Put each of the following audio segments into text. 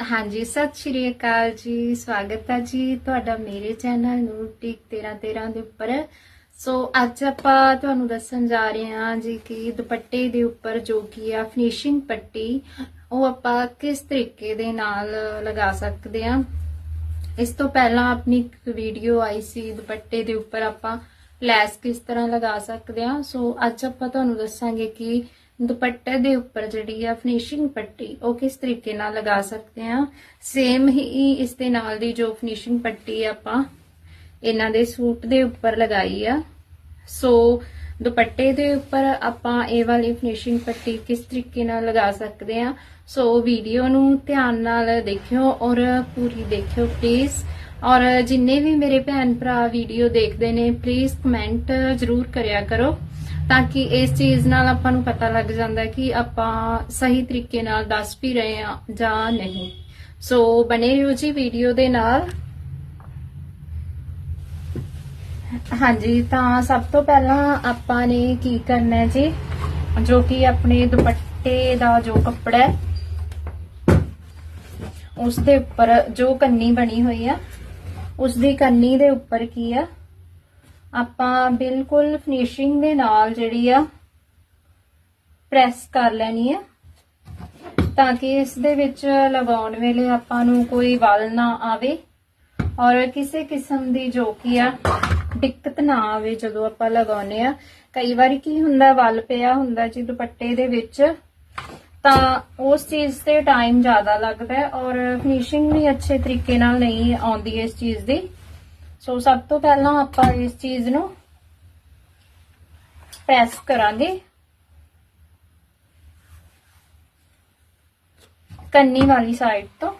ਹਾਂਜੀ, ਸਤਿ ਸ਼੍ਰੀ ਅਕਾਲ ਜੀ, ਸਵਾਗਤ ਹੈ ਜੀ ਤੁਹਾਡਾ ਮੇਰੇ ਚੈਨਲ ਨੂੰ ਟਿਕ 1313 ਦੇ ਉੱਪਰ। ਸੋ ਅੱਜ ਆਪਾਂ ਤੁਹਾਨੂੰ ਦੱਸਣ ਜਾ ਰਹੇ ਹਾਂ ਜੀ ਕਿ ਦੁਪੱਟੇ ਦੇ ਉੱਪਰ ਜੋ ਕੀ ਆ ਫਿਨਿਸ਼ਿੰਗ ਪੱਟੀ, ਉਹ ਆਪਾਂ ਕਿਸ ਤਰੀਕੇ ਦੇ ਨਾਲ ਲਗਾ ਸਕਦੇ ਹਾਂ। ਇਸ ਤੋਂ ਪਹਿਲਾਂ ਆਪਣੀ ਇੱਕ ਵੀਡੀਓ ਆਈ ਸੀ, ਦੁਪੱਟੇ ਦੇ ਉੱਪਰ ਆਪਾਂ ਲੈਸ ਕਿਸ ਤਰ੍ਹਾਂ ਲਗਾ ਸਕਦੇ ਹਾਂ। ਸੋ ਅੱਜ ਆਪਾਂ ਤੁਹਾਨੂੰ ਦੱਸਾਂਗੇ ਕਿ ਦੁਪੱਟੇ ਦੇ ਉੱਪਰ ਜਿਹੜੀ ਆ ਫਿਨਿਸ਼ਿੰਗ ਪੱਟੀ, ਉਹ ਕਿਸ ਤਰੀਕੇ ਨਾਲ ਲਗਾ ਸਕਦੇ ਹਾਂ? ਸੇਮ ਹੀ ਇਸ ਦੇ ਨਾਲ ਦੀ ਜੋ ਫਿਨਿਸ਼ਿੰਗ ਪੱਟੀ ਆਪਾਂ ਇਹਨਾਂ ਦੇ ਸੂਟ ਦੇ ਉੱਪਰ ਲਗਾਈ ਆ। ਸੋ ਦੁਪੱਟੇ ਦੇ ਉੱਪਰ ਆਪਾਂ ਇਹ ਵਾਲੀ ਫਿਨਿਸ਼ਿੰਗ ਪੱਟੀ ਕਿਸ ਤਰੀਕੇ ਨਾਲ ਲਗਾ ਸਕਦੇ ਹਾਂ? ਸੋ ਵੀਡੀਓ ਨੂੰ ਧਿਆਨ ਨਾਲ ਦੇਖਿਓ ਔਰ ਪੂਰੀ ਦੇਖਿਓ ਪਲੀਜ਼ ਔਰ ਜਿੰਨੇ ਵੀ ਮੇਰੇ ਭੈਣ ਭਰਾ ਵੀਡੀਓ ਦੇਖਦੇ ਨੇ ਪਲੀਜ਼ ਕਮੈਂਟ ਜ਼ਰੂਰ ਕਰਿਆ ਕਰੋ। ਤਾਂ ਕਿ ਇਸ ਚੀਜ਼ ਨਾਲ ਆਪਾਂ ਨੂੰ ਪਤਾ ਲੱਗ ਜਾਂਦਾ ਕਿ ਆਪਾਂ ਸਹੀ ਤਰੀਕੇ ਨਾਲ ਦੱਸ ਵੀ ਰਹੇ ਹਾਂ ਜਾਂ ਨਹੀਂ। ਸੋ ਬਣੇ ਰਹੋ ਜੀ ਵੀਡੀਓ ਦੇ ਨਾਲ। ਹਾਂਜੀ, ਤਾਂ ਸਭ ਤੋਂ ਪਹਿਲਾਂ ਆਪਾਂ ਨੇ ਕੀ ਕਰਨਾ ਹੈ ਜੀ? ਜੋ ਕਿ ਆਪਣੇ ਦੁਪੱਟੇ ਦਾ ਜੋ ਕੱਪੜਾ ਹੈ, ਉਸ ਦੇ ਉੱਪਰ ਜੋ ਕੰਨੀ ਬਣੀ ਹੋਈ ਆ, ਉਸ ਦੀ ਕੰਨੀ ਦੇ ਉੱਪਰ ਕੀ ਆ? ਆਪਾਂ ਬਿਲਕੁਲ ਫਿਨਿਸ਼ਿੰਗ ਦੇ ਨਾਲ ਜਿਹੜੀ ਆ ਪ੍ਰੈਸ ਕਰ ਲੈਣੀ ਆ, ਤਾਂ ਕਿ ਇਸ ਦੇ ਵਿੱਚ ਲਗਾਉਣ ਵੇਲੇ ਆਪਾਂ ਨੂੰ ਕੋਈ ਵਲ ਨਾ ਆਵੇ ਔਰ ਕਿਸੇ ਕਿਸਮ ਦੀ ਜੋ ਕੀ ਆ, ਦਿੱਕਤ ਨਾ ਆਵੇ ਜਦੋਂ ਆਪਾਂ ਲਗਾਉਨੇ ਆ। ਕਈ ਵਾਰੀ ਕੀ ਹੁੰਦਾ, ਵਲ ਪਿਆ ਹੁੰਦਾ ਜੀ ਦੁਪੱਟੇ ਦੇ ਵਿੱਚ, ਤਾਂ ਉਸ ਚੀਜ਼ ਤੇ ਟਾਈਮ ਜ਼ਿਆਦਾ ਲੱਗਦਾ ਔਰ ਫਿਨਿਸ਼ਿੰਗ ਵੀ ਅੱਛੇ ਤਰੀਕੇ ਨਾਲ ਨਹੀਂ ਆਉਂਦੀ ਇਸ ਚੀਜ਼ ਦੀ। ਸੋ ਸਭ ਤੋਂ ਪਹਿਲਾਂ ਆਪਾਂ ਇਸ ਚੀਜ਼ ਨੂੰ ਪ੍ਰੈਸ ਕਰਾਂਗੇ ਕੰਨੀ ਵਾਲੀ ਸਾਈਡ ਤੋਂ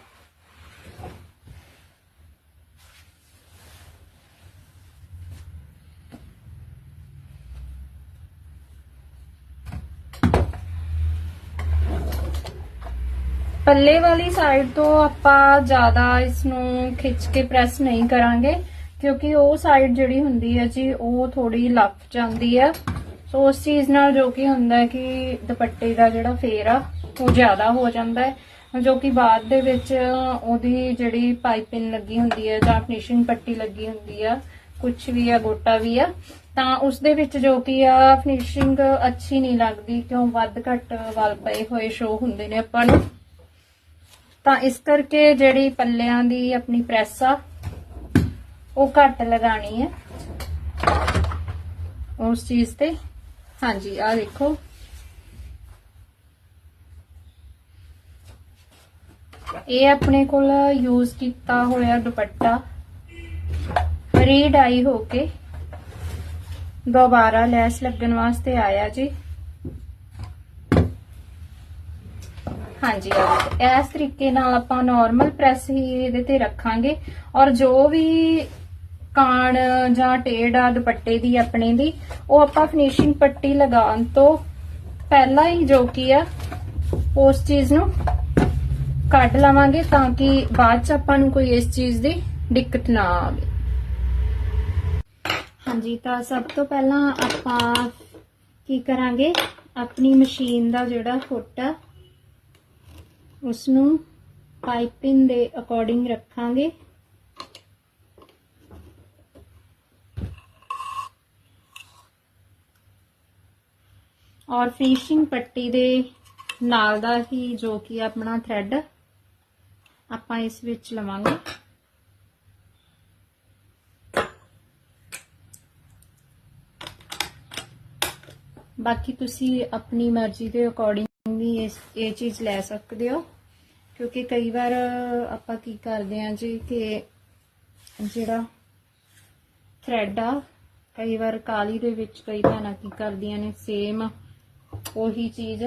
ਪੱਲੇ ਵਾਲੀ ਸਾਈਡ ਤੋਂ ਆਪਾਂ ਜ਼ਿਆਦਾ ਇਸ ਨੂੰ ਖਿੱਚ ਕੇ ਪ੍ਰੈਸ ਨਹੀਂ ਕਰਾਂਗੇ ਕਿਉਂਕਿ ਉਹ ਸਾਈਡ ਜਿਹੜੀ ਹੁੰਦੀ ਹੈ ਜੀ, ਉਹ ਥੋੜੀ ਲੱਗ ਜਾਂਦੀ ਹੈ। ਸੋ ਉਸ ਚੀਜ਼ ਨਾਲ ਜੋ ਕਿ ਹੁੰਦਾ ਹੈ ਕਿ ਦੁਪੱਟੇ ਦਾ ਜਿਹੜਾ ਫੇਰ ਆ, ਉਹ ਜ਼ਿਆਦਾ ਹੋ ਜਾਂਦਾ ਹੈ। ਜੋ ਕਿ ਬਾਅਦ ਦੇ ਵਿੱਚ ਉਹਦੀ ਜਿਹੜੀ ਪਾਈਪਿੰਗ ਲੱਗੀ ਹੁੰਦੀ ਹੈ ਜਾਂ ਫਿਨਿਸ਼ਿੰਗ ਪੱਟੀ ਲੱਗੀ ਹੁੰਦੀ ਆ ਕੁਝ ਵੀ ਆ, ਗੋਟਾ ਵੀ ਆ, ਤਾਂ ਉਸ ਦੇ ਵਿੱਚ ਜੋ ਕਿ ਆ, ਫਿਨਿਸ਼ਿੰਗ ਅੱਛੀ ਨਹੀਂ ਲੱਗਦੀ ਕਿਉਂ ਵੱਧ ਘੱਟ ਵਾਲ ਪਏ ਹੋਏ ਸ਼ੋ ਹੁੰਦੇ ਨੇ ਆਪਾਂ ਨੂੰ। ਤਾਂ ਇਸ ਕਰਕੇ ਜਿਹੜੀ ਪੱਲਿਆਂ ਦੀ ਆਪਣੀ ਪ੍ਰੈਸ ਆ ਉਹ ਘੱਟ ਲਗਾਣੀ ਹੈ। ਉਸ ਚੀਜ਼ ਤੇ। ਹਾਂਜੀ ਆ ਦੇਖੋ। ਇਹ ਆਪਣੇ ਕੋਲ ਯੂਜ਼ ਕੀਤਾ ਹੋਇਆ ਦੁਪੱਟਾ। ਰੀਡਾਈ ਹੋ ਕੇ। ਦੁਬਾਰਾ ਲੈਸ ਲੱਗਣ ਵਾਸਤੇ ਆਇਆ ਜੀ। ਹਾਂਜੀ ਇਸ ਤਰੀਕੇ ਨਾਲ ਆਪਾਂ ਨਾਰਮਲ ਪ੍ਰੈਸ ਹੀ ਇਹਦੇ ਤੇ ਰੱਖਾਂਗੇ। ਔਰ ਜੋ ਵੀ ਕਾਣ ਜਾਂ ਟੇੜ ਆ ਦੁਪੱਟੇ ਦੀ ਆਪਣੇ ਦੀ, ਉਹ ਆਪਾਂ ਫਿਨਿਸ਼ਿੰਗ ਪੱਟੀ ਲਗਾਉਣ ਤੋਂ ਪਹਿਲਾਂ ਹੀ ਜੋ ਕੀ ਆ, ਉਸ ਚੀਜ਼ ਨੂੰ ਕੱਢ ਲਵਾਂਗੇ ਤਾਂ ਕਿ ਬਾਅਦ ਚ ਆਪਾਂ ਨੂੰ ਕੋਈ ਇਸ ਚੀਜ਼ ਦੀ ਦਿੱਕਤ ਨਾ ਆਵੇ। ਹਾਂਜੀ, ਤਾਂ ਸਭ ਤੋਂ ਪਹਿਲਾਂ ਆਪਾਂ ਕੀ ਕਰਾਂਗੇ? ਆਪਣੀ ਮਸ਼ੀਨ ਦਾ ਜਿਹੜਾ ਫੁੱਟ ਆ ਉਸ ਨੂੰ ਪਾਈਪਿੰਗ ਦੇ ਅਕੋਰਡਿੰਗ ਰੱਖਾਂਗੇ। ਔਰ ਫਿਨਿਸ਼ਿੰਗ ਪੱਟੀ ਦੇ ਨਾਲ ਦਾ ਹੀ ਜੋ ਕਿ ਆਪਣਾ ਥ੍ਰੈਡ ਆਪਾਂ ਇਸ ਵਿੱਚ ਲਵਾਂਗੇ। ਬਾਕੀ ਤੁਸੀਂ ਆਪਣੀ ਮਰਜ਼ੀ ਦੇ ਅਕੋਰਡਿੰਗ ਵੀ ਇਸ, ਇਹ ਚੀਜ਼ ਲੈ ਸਕਦੇ ਹੋ। ਕਿਉਂਕਿ ਕਈ ਵਾਰ ਆਪਾਂ ਕੀ ਕਰਦੇ ਹਾਂ ਜੀ ਕਿ ਜਿਹੜਾ ਥ੍ਰੈਡ ਆ, ਕਈ ਵਾਰ ਕਾਲੀ ਦੇ ਵਿੱਚ ਕਈ ਭੈਣਾਂ ਕੀ ਕਰਦੀਆਂ ਨੇ ਸੇਮ ਉਹੀ ਚੀਜ਼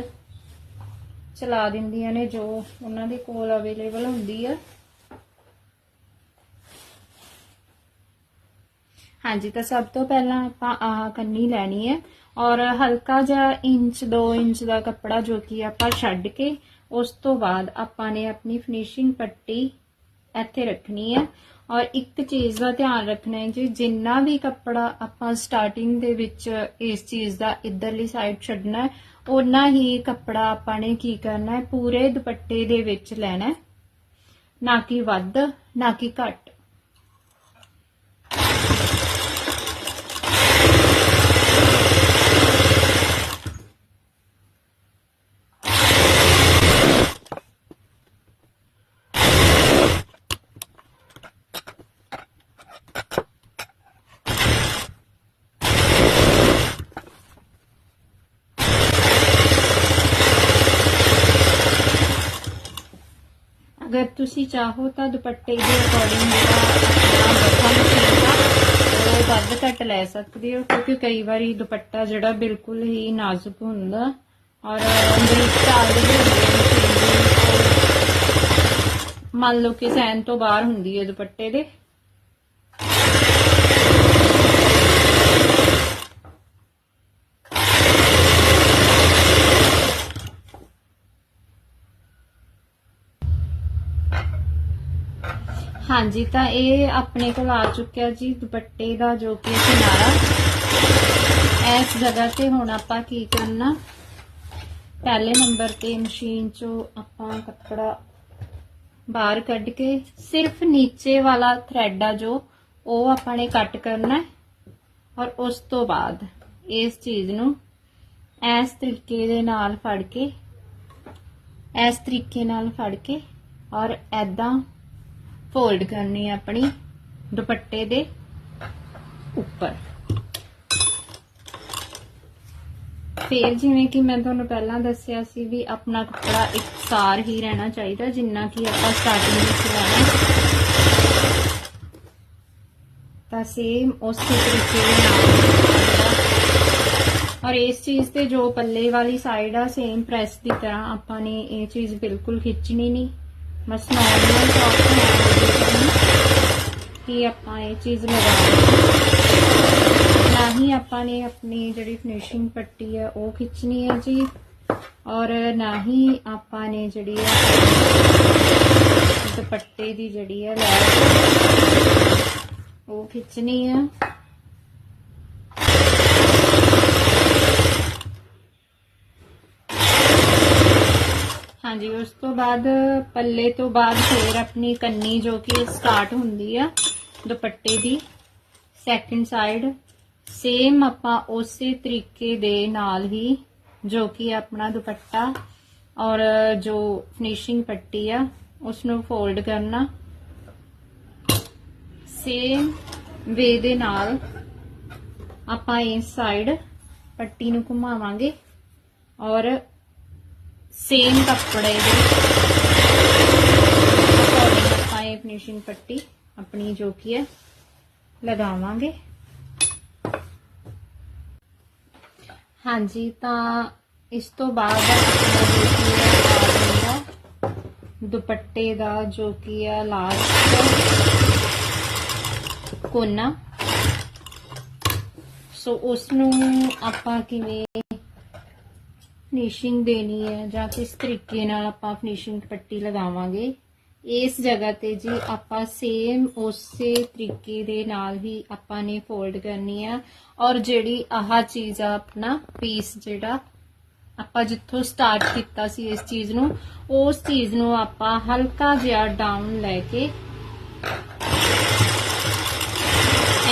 ਚਲਾ ਦਿੰਦੀਆਂ ਨੇ ਜੋ ਉਹਨਾਂ ਦੇ ਕੋਲ ਅਵੇਲੇਬਲ ਹੁੰਦੀ ਆ। ਹਾਂਜੀ, ਤਾਂ ਸਭ ਤੋਂ ਪਹਿਲਾਂ ਆਪਾਂ ਆਹ ਕੰਨੀ ਲੈਣੀ ਹੈ ਔਰ ਹਲਕਾ ਜਿਹਾ ਇੰਚ 2 ਇੰਚ ਦਾ ਕੱਪੜਾ ਜੋ ਕਿ ਆਪਾਂ ਛੱਡ ਕੇ ਉਸ ਤੋਂ ਬਾਅਦ ਆਪਾਂ ਨੇ ਆਪਣੀ ਫਿਨਿਸ਼ਿੰਗ ਪੱਟੀ ਇੱਥੇ ਰੱਖਣੀ ਹੈ। ਔਰ ਇੱਕ ਚੀਜ਼ ਦਾ ਧਿਆਨ ਰੱਖਣਾ ਹੈ ਜੀ, ਜਿੰਨਾ ਵੀ ਕੱਪੜਾ ਆਪਾਂ ਸਟਾਰਟਿੰਗ ਦੇ ਵਿੱਚ ਇਸ ਚੀਜ਼ ਦਾ ਇਧਰਲੀ ਸਾਈਡ ਛੱਡਣਾ ਹੈ ਉਨਾ ਹੀ ਕੱਪੜਾ ਆਪਾਂ ਨੇ ਕੀ ਕਰਨਾ ਹੈ? ਪੂਰੇ ਦੁਪੱਟੇ ਦੇ ਵਿੱਚ ਲੈਣਾ ਹੈ। ਨਾ ਕਿ ਵੱਧ, ਨਾ ਕਿ ਘੱਟ। ਅਗਰ ਤੁਸੀਂ ਚਾਹੋ ਤਾਂ ਦੁਪੱਟੇ ਦੇ ਅਕੋਰਡਿੰਗ ਜਿਹੜਾ ਉਹ ਵੱਧ ਘੱਟ ਲੈ ਸਕਦੇ ਹੋ, ਕਿਉਂਕਿ ਕਈ ਵਾਰੀ ਦੁਪੱਟਾ ਜਿਹੜਾ ਬਿਲਕੁਲ ਹੀ ਨਾਜ਼ੁਕ ਹੁੰਦਾ ਔਰ ਬਰੀਕ ਚਾਲ ਦੇ ਹੁੰਦੇ ਮੰਨ ਲਓ ਕਿ ਸੈਨ ਤੋਂ ਬਾਹਰ ਹੁੰਦੀ ਹੈ ਦੁਪੱਟੇ ਦੇ। ਹਾਂਜੀ, ਤਾਂ ਇਹ ਆਪਣੇ ਕੋਲ ਆ ਚੁੱਕਿਆ ਜੀ ਦੁਪੱਟੇ ਦਾ ਜੋ ਕਿ ਕਿਨਾਰਾ। ਇਸ ਜਗ੍ਹਾ ਤੇ ਹੁਣ ਆਪਾਂ ਕੀ ਕਰਨਾ? ਪਹਿਲੇ ਨੰਬਰ ਤੇ ਮਸ਼ੀਨ ਚੋਂ ਆਪਾਂ ਕੱਪੜਾ ਬਾਹਰ ਕੱਢ ਕੇ, ਸਿਰਫ ਨੀਚੇ ਵਾਲਾ ਥ੍ਰੈਡ ਆ ਜੋ, ਉਹ ਆਪਾਂ ਨੇ ਕੱਟ ਕਰਨਾ ਔਰ ਉਸ ਤੋਂ ਬਾਅਦ ਇਸ ਚੀਜ਼ ਨੂੰ ਇਸ ਤਰੀਕੇ ਦੇ ਨਾਲ ਫੜ ਕੇ, ਇਸ ਤਰੀਕੇ ਨਾਲ ਫੜ ਕੇ ਔਰ ਐਦਾਂ ਫੋਲਡ ਕਰਨੀ ਹੈ ਆਪਣੀ ਦੁਪੱਟੇ ਦੇ ਉੱਪਰ। ਫੇਰ ਜਿਵੇਂ ਕਿ ਮੈਂ ਤੁਹਾਨੂੰ ਪਹਿਲਾਂ ਦੱਸਿਆ ਸੀ ਵੀ ਆਪਣਾ ਕੱਪੜਾ ਇਕਸਾਰ ਹੀ ਰਹਿਣਾ ਚਾਹੀਦਾ, ਜਿੰਨਾ ਕਿ ਆਪਾਂ ਸਟਾਰਟਿੰਗ ਵਿੱਚ ਲੈਣਾ। ਤਾਂ ਸੇਮ ਉਸੇ ਤਰੀਕੇ ਦੇ ਨਾਲ ਔਰ ਇਸ ਚੀਜ਼ ਤੇ ਜੋ ਪੱਲੇ ਵਾਲੀ ਸਾਈਡ ਆ ਸੇਮ ਪ੍ਰੈਸ ਦੀ ਤਰ੍ਹਾਂ ਆਪਾਂ ਨੇ ਇਹ ਚੀਜ਼ ਬਿਲਕੁਲ ਖਿੱਚਣੀ ਨਹੀਂ। ਬਸ ਨਾਰਮਲ ਸੌਫਟ ਹੈ ਕਿ ਆਪਾਂ ਇਹ ਚੀਜ਼ ਲਗਾਉਣੀ ਨਾ ਹੀ ਆਪਾਂ ਨੇ ਆਪਣੀ ਜਿਹੜੀ ਫਿਨਿਸ਼ਿੰਗ ਪੱਟੀ ਹੈ ਉਹ ਖਿੱਚਣੀ ਹੈ ਜੀ ਔਰ ਨਾ ਹੀ ਆਪਾਂ ਨੇ ਜਿਹੜੀ ਹੈ ਦੁਪੱਟੇ ਦੀ ਜਿਹੜੀ ਹੈ ਲੈਸ ਉਹ ਖਿੱਚਣੀ ਹੈ। ਹਾਂਜੀ, ਉਸ ਤੋਂ ਬਾਅਦ, ਪੱਲੇ ਤੋਂ ਬਾਅਦ ਫੇਰ ਆਪਣੀ ਕੰਨੀ ਜੋ ਕਿ ਸਟਾਰਟ ਹੁੰਦੀ ਆ, ਦੁਪੱਟੇ ਦੀ ਸੈਕੰਡ ਸਾਈਡ ਸੇਮ ਆਪਾਂ ਉਸੇ ਤਰੀਕੇ ਦੇ ਨਾਲ ਹੀ ਜੋ ਕਿ ਆਪਣਾ ਦੁਪੱਟਾ ਔਰ ਜੋ ਫਿਨਿਸ਼ਿੰਗ ਪੱਟੀ ਆ ਉਸ ਨੂੰ ਫੋਲਡ ਕਰਨਾ। ਸੇਮ ਵੇ ਦੇ ਨਾਲ ਆਪਾਂ ਇਸ ਸਾਈਡ ਪੱਟੀ ਨੂੰ ਘੁਮਾਵਾਂਗੇ ਔਰ ਸੇਮ ਕੱਪੜੇ ਦੇ ਅਕੋਰਡਿੰਗ ਆਪਾਂ ਇਹ ਫਿਨਿਸ਼ਿੰਗ ਪੱਟੀ, ਆਪਣੀ ਜੋ ਕੀ ਹੈ, ਲਗਾਵਾਂਗੇ। ਹਾਂਜੀ, ਤਾਂ ਇਸ ਤੋਂ ਬਾਅਦ ਆਪਣਾ ਜੋ ਕੀ ਹੈ ਦੁਪੱਟੇ ਦਾ ਜੋ ਕੀ ਹੈ ਲਾਸਟ ਕੋਨਾ। ਸੋ ਉਸ ਨੂੰ ਆਪਾਂ ਕਿਵੇਂ ਫਿਨਿਸ਼ਿੰਗ ਦੇਣੀ ਹੈ ਜਾਂ ਕਿਸ ਤਰੀਕੇ ਨਾਲ ਆਪਾਂ ਫਿਨਿਸ਼ਿੰਗ ਪੱਟੀ ਲਗਾਵਾਂਗੇ, ਇਸ ਜਗ੍ਹਾ ਤੇ ਜੀ ਆਪਾਂ ਸੇਮ ਉਸੇ ਤਰੀਕੇ ਦੇ ਨਾਲ ਹੀ ਆਪਾਂ ਨੇ ਫੋਲਡ ਕਰਨੀ ਆ ਔਰ ਜਿਹੜੀ ਆਹ ਚੀਜ਼ ਆ ਆਪਣਾ ਪੀਸ ਜਿਹੜਾ ਆਪਾਂ ਜਿੱਥੋਂ ਸਟਾਰਟ ਕੀਤਾ ਸੀ ਇਸ ਚੀਜ਼ ਨੂੰ, ਉਸ ਚੀਜ਼ ਨੂੰ ਆਪਾਂ ਹਲਕਾ ਜਿਹਾ ਡਾਊਨ ਲੈ ਕੇ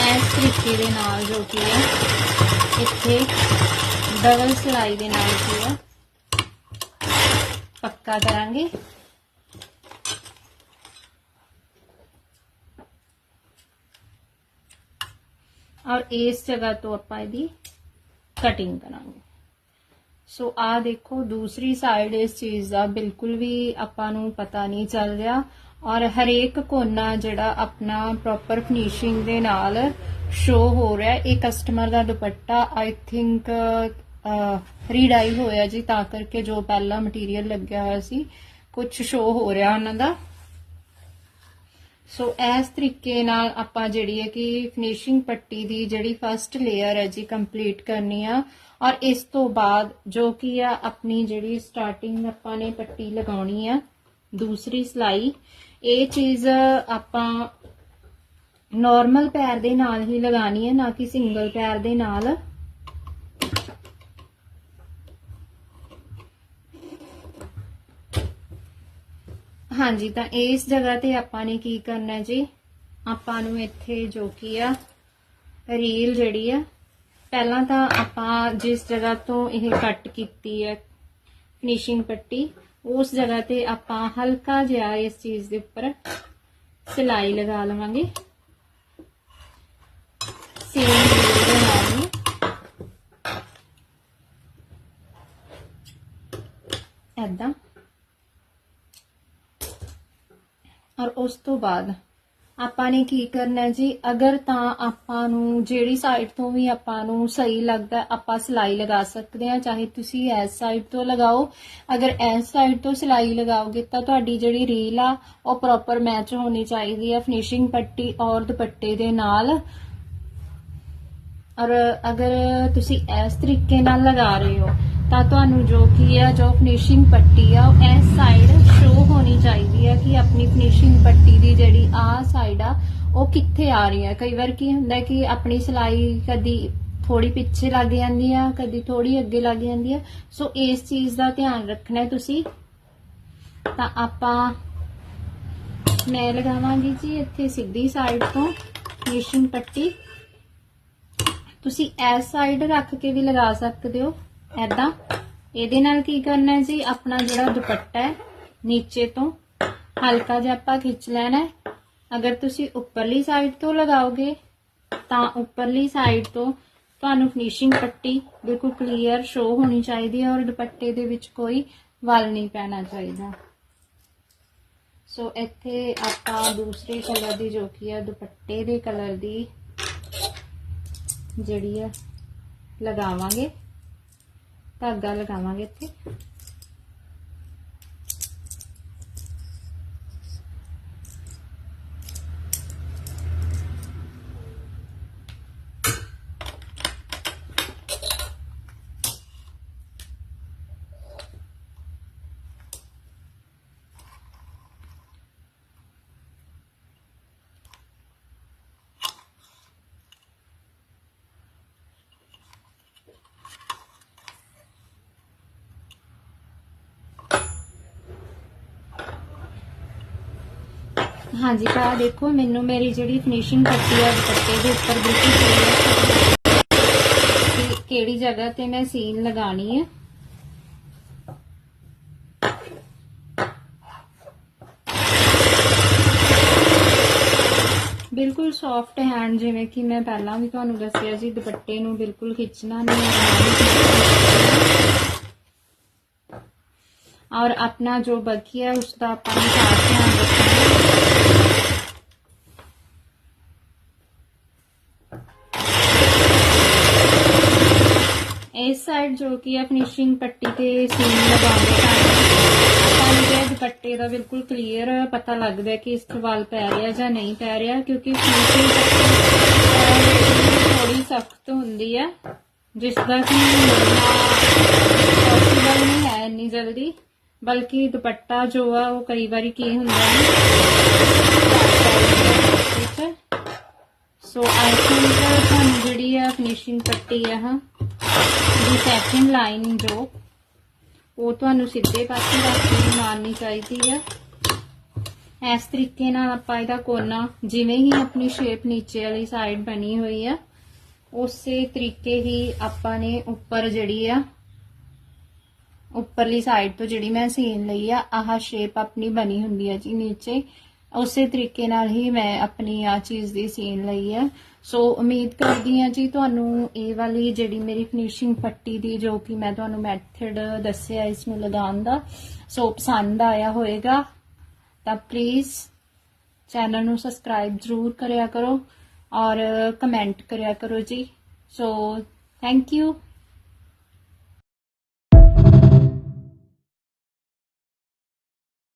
ਇਸ ਤਰੀਕੇ ਦੇ ਨਾਲ ਜੋ ਕਿ ਹੈ ਇੱਥੇ ਡਬਲ ਸਿਲਾਈ ਦੇ ਨਾਲ ਕੀ ਹੈ ਪੱਕਾ ਕਰਾਂਗੇ। ਔਰ ਇਸ ਜਗ੍ਹਾ ਤੋਂ ਆਪਾਂ ਇਹਦੀ ਕਟਿੰਗ ਕਰਾਂਗੇ। ਸੋ ਆ ਦੇਖੋ, ਦੂਸਰੀ ਸਾਈਡ ਇਸ ਚੀਜ਼ ਦਾ ਬਿਲਕੁਲ ਵੀ ਆਪਾਂ ਨੂੰ ਪਤਾ ਨਹੀਂ ਚੱਲ ਰਿਹਾ। ਔਰ ਹਰੇਕ ਕੋਨਾ ਜਿਹੜਾ ਆਪਣਾ ਪ੍ਰੋਪਰ ਫਿਨਿਸ਼ਿੰਗ ਦੇ ਨਾਲ ਸ਼ੋ ਹੋ ਰਿਹਾ, ਇਹ customer the dupatta I think ਰੀਡਾਈ ਹੋਇਆ ਜੀ, ਤਾਂ ਕਰਕੇ ਜੋ ਪਹਿਲਾ ਮਟੀਰੀਅਲ ਲੱਗਿਆ ਹੋਇਆ ਸੀ ਕੁਝ ਸ਼ੋ ਹੋ ਰਿਹਾ ਉਹਨਾਂ ਦਾ। ਸੋ ਇਸ ਤਰੀਕੇ ਨਾਲ ਆਪਾਂ ਜਿਹੜੀ ਹੈ ਕਿ ਫਿਨਿਸ਼ਿੰਗ ਪੱਟੀ ਦੀ ਜਿਹੜੀ ਫਰਸਟ ਲੇਅਰ ਹੈ ਜੀ ਕੰਪਲੀਟ ਕਰਨੀ ਆ। ਔਰ ਇਸ ਤੋਂ ਬਾਅਦ ਜੋ ਕਿ ਆ, ਆਪਣੀ ਜਿਹੜੀ ਸਟਾਰਟਿੰਗ ਆਪਾਂ ਨੇ ਪੱਟੀ ਲਗਾਉਣੀ ਆ, ਦੂਸਰੀ ਸਲਾਈ, ਇਹ ਚੀਜ਼ ਆਪਾਂ ਨਾਰਮਲ ਪੈਰ ਦੇ ਨਾਲ ਹੀ ਲਗਾਣੀ ਹੈ, ਨਾ ਕਿ ਸਿੰਗਲ ਪੈਰ ਦੇ ਨਾਲ। ਹਾਂਜੀ, ਤਾਂ ਇਸ ਜਗ੍ਹਾ ਤੇ ਆਪਾਂ ਨੇ ਕੀ ਕਰਨਾ ਜੀ? ਆਪਾਂ ਨੂੰ ਇੱਥੇ ਜੋ ਕੀ ਆ ਰੀਲ ਜਿਹੜੀ ਆ, ਪਹਿਲਾਂ ਤਾਂ ਆਪਾਂ ਜਿਸ ਜਗ੍ਹਾ ਤੋਂ ਇਹ ਕੱਟ ਕੀਤੀ ਹੈ ਫਿਨਿਸ਼ਿੰਗ ਪੱਟੀ, ਉਸ ਜਗ੍ਹਾ ਤੇ ਆਪਾਂ ਹਲਕਾ ਜਿਹਾ ਇਸ ਚੀਜ਼ ਦੇ ਉੱਪਰ ਸਿਲਾਈ ਲਗਾ ਲਵਾਂਗੇ। ਸੇਮ ਦੇ ਨਾਲ ਹੀ ਔਰ ਉਸ ਤੋਂ ਬਾਅਦ ਆਪਾਂ ਨੇ ਕੀ ਕਰਨਾ ਜੀ? ਅਗਰ ਤਾਂ ਆਪਾਂ ਨੂੰ ਜਿਹੜੀ ਸਾਈਡ ਤੋਂ ਵੀ ਆਪਾਂ ਨੂੰ ਸਹੀ ਲੱਗਦਾ, ਆਪਾਂ ਸਿਲਾਈ ਲਗਾ ਸਕਦੇ ਹਾਂ, ਚਾਹੇ ਤੁਸੀਂ ਇਸ ਸਾਈਡ ਤੋਂ ਲਗਾਓ। ਅਗਰ ਇਸ ਸਾਈਡ ਤੋਂ ਸਿਲਾਈ ਲਗਾਓਗੇ ਤਾਂ ਤੁਹਾਡੀ ਜਿਹੜੀ ਰੀਲ ਆ, ਉਹ ਪ੍ਰੋਪਰ ਮੈਚ ਹੋਣੀ ਚਾਹੀਦੀ ਹੈ ਫਿਨਿਸ਼ਿੰਗ ਪੱਟੀ ਔਰ ਦੁਪੱਟੇ ਦੇ ਨਾਲ। ਔਰ ਅਗਰ ਤੁਸੀਂ ਇਸ ਤਰੀਕੇ ਨਾਲ ਲਗਾ ਰਹੇ ਹੋ ਤਾਂ ਤੁਹਾਨੂੰ ਜੋ ਕੀ ਆ, ਜੋ ਫਿਨਿਸ਼ਿੰਗ ਪੱਟੀ ਆ, ਉਹ ਇਸ ਸਾਈਡ ਸ਼ੋ ਹੋਣੀ ਚਾਹੀਦੀ ਹੈ ਕਿ ਆਪਣੀ ਫਿਨਿਸ਼ਿੰਗ ਪੱਟੀ ਦੀ ਜਿਹੜੀ ਆ ਸਾਈਡ ਆ, ਉਹ ਕਿੱਥੇ ਆ ਰਹੀ ਹੈ ਕਈ ਵਾਰ ਕੀ ਹੁੰਦਾ ਕਿ ਆਪਣੀ ਸਿਲਾਈ ਕਦੀ ਥੋੜੀ ਪਿੱਛੇ ਲੱਗ ਜਾਂਦੀ ਆ, ਕਦੀ ਥੋੜੀ ਅੱਗੇ ਲੱਗ ਜਾਂਦੀ ਆ। ਸੋ ਇਸ ਚੀਜ਼ ਦਾ ਧਿਆਨ ਰੱਖਣਾ ਤੁਸੀਂ। ਤਾਂ ਆਪਾਂ ਮੈਂ ਲਗਾਵਾਂਗੀ ਜੀ, ਇੱਥੇ ਸਿੱਧੀ ਸਾਈਡ ਤੋਂ ਫਿਨਿਸ਼ਿੰਗ ਪੱਟੀ। ਤੁਸੀਂ ਇਸ ਸਾਈਡ ਰੱਖ ਕੇ ਵੀ ਲਗਾ ਸਕਦੇ ਹੋ। ਐਦਾਂ ਇਹਦੇ ਨਾਲ ਕੀ ਕਰਨਾ ਹੈ ਜੀ? ਆਪਣਾ ਜਿਹੜਾ ਦੁਪੱਟਾ ਹੈ, ਨੀਚੇ ਤੋਂ ਹਲਕਾ ਜਿਹਾ ਆਪਾਂ ਖਿੱਚ ਲੈਣਾ ਅਗਰ ਤੁਸੀਂ ਉੱਪਰਲੀ ਸਾਈਡ ਤੋਂ ਲਗਾਓਗੇ, ਤਾਂ ਉੱਪਰਲੀ ਸਾਈਡ ਤੋਂ ਤੁਹਾਨੂੰ ਫਿਨਿਸ਼ਿੰਗ ਪੱਟੀ ਬਿਲਕੁਲ ਕਲੀਅਰ ਸ਼ੋ ਹੋਣੀ ਚਾਹੀਦੀ ਹੈ ਔਰ ਦੁਪੱਟੇ ਦੇ ਵਿੱਚ ਕੋਈ ਵਲ ਨਹੀਂ ਪੈਣਾ ਚਾਹੀਦਾ। ਸੋ ਇੱਥੇ ਆਪਾਂ ਦੂਸਰੇ ਕਲਰ ਦੀ ਜੋ ਕੀ ਹੈ ਦੁਪੱਟੇ ਦੇ ਕਲਰ ਦੀ ਜਿਹੜੀ ਹੈ ਲਗਾਵਾਂਗੇ। ਧਾਗਾ ਲਗਾਵਾਂਗੇ ਇੱਥੇ। ਹਾਂਜੀ ਤਾਂ ਦੇਖੋ, ਮੈਨੂੰ ਮੇਰੀ ਜਿਹੜੀ ਫਿਨਿਸ਼ਿੰਗ ਪੱਟੀ ਆ, ਦੁਪੱਟੇ ਦੇ ਉੱਪਰ ਬਿਲਕੁਲ clear ਹੈ ਕਿ ਕਿਹੜੀ ਜਗ੍ਹਾ ਤੇ ਮੈਂ ਸੀਨ ਲਗਾਣੀ ਹੈ ਬਿਲਕੁਲ ਸੌਫਟ ਹੈਂਡ ਜਿਵੇਂ ਕਿ ਮੈਂ ਪਹਿਲਾਂ ਵੀ ਤੁਹਾਨੂੰ ਦੱਸਿਆ ਸੀ ਦੁਪੱਟੇ ਨੂੰ ਬਿਲਕੁਲ ਖਿੱਚਣਾ ਨਹੀਂ ਹੈ ਔਰ ਆਪਣਾ ਜੋ ਬਾਕੀ ਹੈ ਉਸ ਦਾ ਆਪਾਂ ਨੂੰ ਖਾਸ ਧਿਆਨ ਰੱਖਣਾ। ਹੈ ਇਸ ਸਾਈਡ ਜੋ ਕਿ ਆ ਫਿਨਿਸ਼ਿੰਗ ਪੱਟੀ ਤੇ ਸੀਨ ਲਗਾਉਂਦੇ ਟਾਈਮ ਆਪਾਂ ਨੂੰ ਇਹ ਦੁਪੱਟੇ ਦਾ ਬਿਲਕੁਲ ਕਲੀਅਰ ਪਤਾ ਲੱਗਦਾ ਕਿ ਇਸ ਤੋਂ ਵਾਲ ਪੈ ਰਿਹਾ ਜਾਂ ਨਹੀਂ ਪੈ ਰਿਹਾ, ਕਿਉਂਕਿ ਫਿਨਿਸ਼ਿੰਗ ਪੱਟੀ ਥੋੜੀ ਸਖਤ ਹੁੰਦੀ ਹੈ, ਜਿਸ ਦਾ ਕਿ ਪੋਸੀਬਲ ਨਹੀਂ ਹੈ ਇੰਨੀ ਜਲਦੀ। ਬਲਕਿ ਦੁਪੱਟਾ ਜੋ ਆ, ਉਹ ਕਈ ਵਾਰੀ ਕੀ ਹੁੰਦਾ ਹੈ ਸੋ ਆਈ ਥਿੰਕ ਤੁਹਾਨੂੰ ਜਿਹੜੀ ਆ ਫਿਨਿਸ਼ਿੰਗ ਪੱਟੀ ਆ, ਹਾਂ, ਦੀ ਸੈਕਿੰਡ ਲਾਈਨ ਜੋ, ਉਹ ਤੁਹਾਨੂੰ ਸਿੱਧੇ ਪਾਸੇ ਰੱਖ ਮਾਰਨੀ ਚਾਹੀਦੀ ਆ। ਇਸ ਤਰੀਕੇ ਨਾਲ ਆਪਾਂ ਇਹਦਾ ਕੋਨਾ ਜਿਵੇਂ ਹੀ ਆਪਣੀ ਸ਼ੇਪ ਨੀਚੇ ਵਾਲੀ ਸਾਈਡ ਬਣੀ ਹੋਈ ਆ, ਉਸੇ ਤਰੀਕੇ ਹੀ ਆਪਾਂ ਨੇ ਉੱਪਰ ਜਿਹੜੀ ਆ ਉੱਪਰਲੀ ਸਾਈਡ ਤੋਂ ਜਿਹੜੀ ਮੈਂ ਸੀਨ ਲਈ ਆ, ਆਹ ਸ਼ੇਪ ਆਪਣੀ ਬਣੀ ਹੁੰਦੀ ਹੈ ਜੀ ਨੀਚੇ। ਉਸੇ ਤਰੀਕੇ ਨਾਲ ਹੀ ਮੈਂ ਆਪਣੀ ਆ ਚੀਜ਼ ਦੀ ਸੀਨ ਲਈ ਆ। ਸੋ ਉਮੀਦ ਕਰਦੀ ਹਾਂ ਜੀ ਤੁਹਾਨੂੰ ਇਹ ਵਾਲੀ ਜਿਹੜੀ ਮੇਰੀ ਫਿਨਿਸ਼ਿੰਗ ਪੱਟੀ ਦੀ, ਜੋ ਕਿ ਮੈਂ ਤੁਹਾਨੂੰ ਮੈਥਡ ਦੱਸਿਆ ਇਸ ਨੂੰ ਲਗਾਉਣ ਦਾ, ਸੋ ਪਸੰਦ ਆਇਆ ਹੋਵੇਗਾ ਤਾਂ ਪਲੀਜ਼ ਚੈਨਲ ਨੂੰ ਸਬਸਕ੍ਰਾਈਬ ਜ਼ਰੂਰ ਕਰਿਆ ਕਰੋ ਔਰ ਕਮੈਂਟ ਕਰਿਆ ਕਰੋ ਜੀ। So thank you